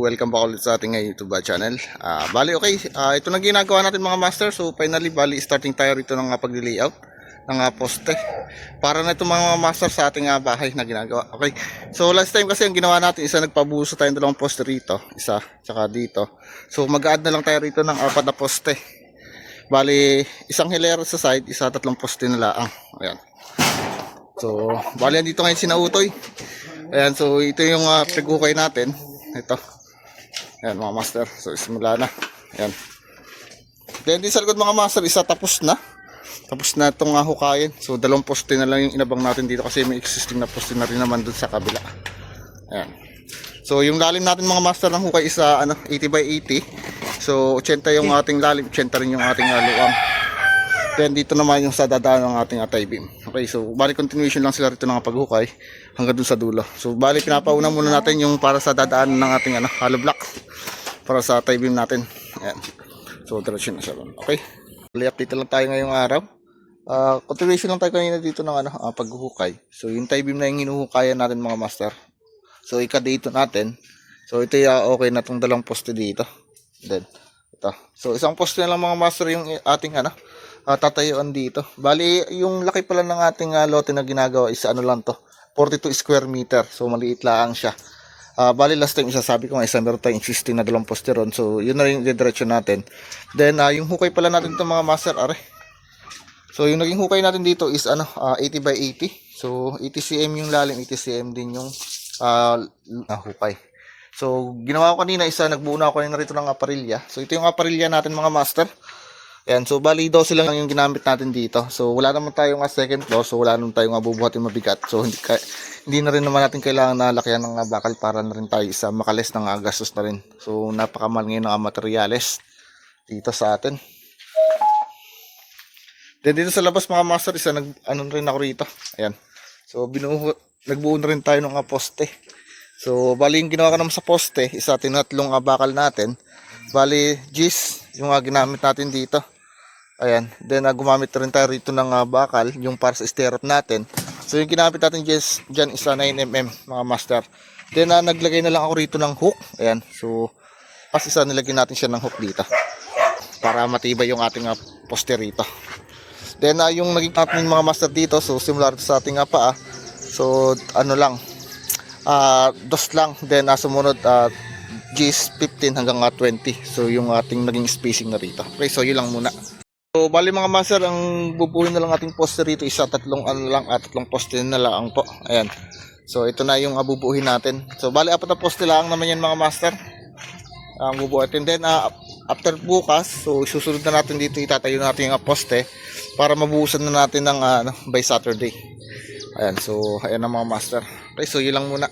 welcome back ulit sa ating uh, YouTube uh, channel. Ah, bali, okay. Ah, ito na ginagawa natin mga master. So, finally, bali, starting tayo rito ng uh, pag-layout ng uh, poste. Para na ito mga master sa ating uh, bahay na ginagawa. Okay. So, last time kasi ang ginawa natin, isa nagpabuso tayo ng dalawang poste rito. Isa, tsaka dito. So, mag-add na lang tayo rito ng apat na poste. Bali, isang hilera sa side, isa tatlong poste na laang. Ayan. So, bali, dito ngayon sinautoy. Ayan, so ito yung uh, paghukay natin. Ito. Ayan, mga master. So, simula na. Ayan. Then, din sa likod mga master, isa tapos na. Tapos na itong uh, hukayin. So, dalawang poste na lang yung inabang natin dito kasi may existing na poste na rin naman dun sa kabila. Ayan. So, yung lalim natin mga master ng hukay isa ano, 80 by 80. So, 80 yung ating lalim, 80 rin yung ating uh, luwang. Then dito naman yung sa dadaan ng ating atay beam. Okay, so bali continuation lang sila rito ng paghukay hanggang dun sa dulo. So bali pinapauna muna natin yung para sa dadaan ng ating ano, hollow block para sa atay beam natin. Ayan. So diretso na siya doon. Okay. Update lang tayo ngayong araw. Ah, continuation lang tayo kanina dito ng ano, ah, paghuhukay. So yung tie beam na yung hinuhukayan natin mga master. So ika-date natin. So ito yung okay na tong dalawang poste dito. Then ito. So isang poste na lang mga master yung ating ano, uh, tatayuan dito. Bali, yung laki pala ng ating uh, lote na ginagawa is ano lang to, 42 square meter. So, maliit lang siya. Uh, bali, last time isasabi ko nga, isa meron tayong existing na dalawang poste ron. So, yun na rin yung diretso natin. Then, uh, yung hukay pala natin to mga master, are. So, yung naging hukay natin dito is ano, uh, 80 by 80. So, 80 cm yung lalim, 80 cm din yung uh, hukay. So, ginawa ko kanina isa, nagbuo na ako kanina rito ng aparilya. So, ito yung aparilya natin mga master. Ayan, so bali 12 lang yung ginamit natin dito. So wala naman tayong second floor, so wala naman tayong uh, bubuhatin mabigat. So hindi, ka, hindi na rin naman natin kailangan na lakihan ng bakal para na rin tayo sa makalis ng uh, gastos na rin. So napakamahal ngayon ng uh, materyales dito sa atin. Then dito sa labas mga master, isa nag ano rin ako rito. Ayan. So binuho, nagbuo na rin tayo ng uh, poste. So bali yung ginawa ko naman sa poste, isa tinatlong bakal natin. Bali, gis, yung uh, ginamit natin dito. Ayan. Then, uh, gumamit rin tayo rito ng uh, bakal, yung para sa stirrup natin. So, yung ginamit natin just, dyan is uh, 9mm, mga master. Then, uh, naglagay na lang ako rito ng hook. Ayan. So, kasi isa nilagyan natin siya ng hook dito. Para matibay yung ating uh, poste rito. Then, uh, yung naging natin mga master dito, so, similar sa ating uh, paa. So, ano lang, uh, dos lang. Then, uh, sumunod, uh, Gs 15 hanggang uh, 20. So yung ating naging spacing na rito. Okay, so yun lang muna. So bali mga master, ang bubuhin na lang ating poste rito isa tatlong ano lang at tatlong poste na lang po. Ayan. So ito na yung uh, bubuhin natin. So bali apat na poste lang naman yan mga master. Ang bubuhatin din uh, after bukas, so susunod na natin dito itatayo natin yung uh, poste para mabuhusan na natin ng uh, by Saturday. Ayan, so ayan na mga master. Okay, so yun lang muna.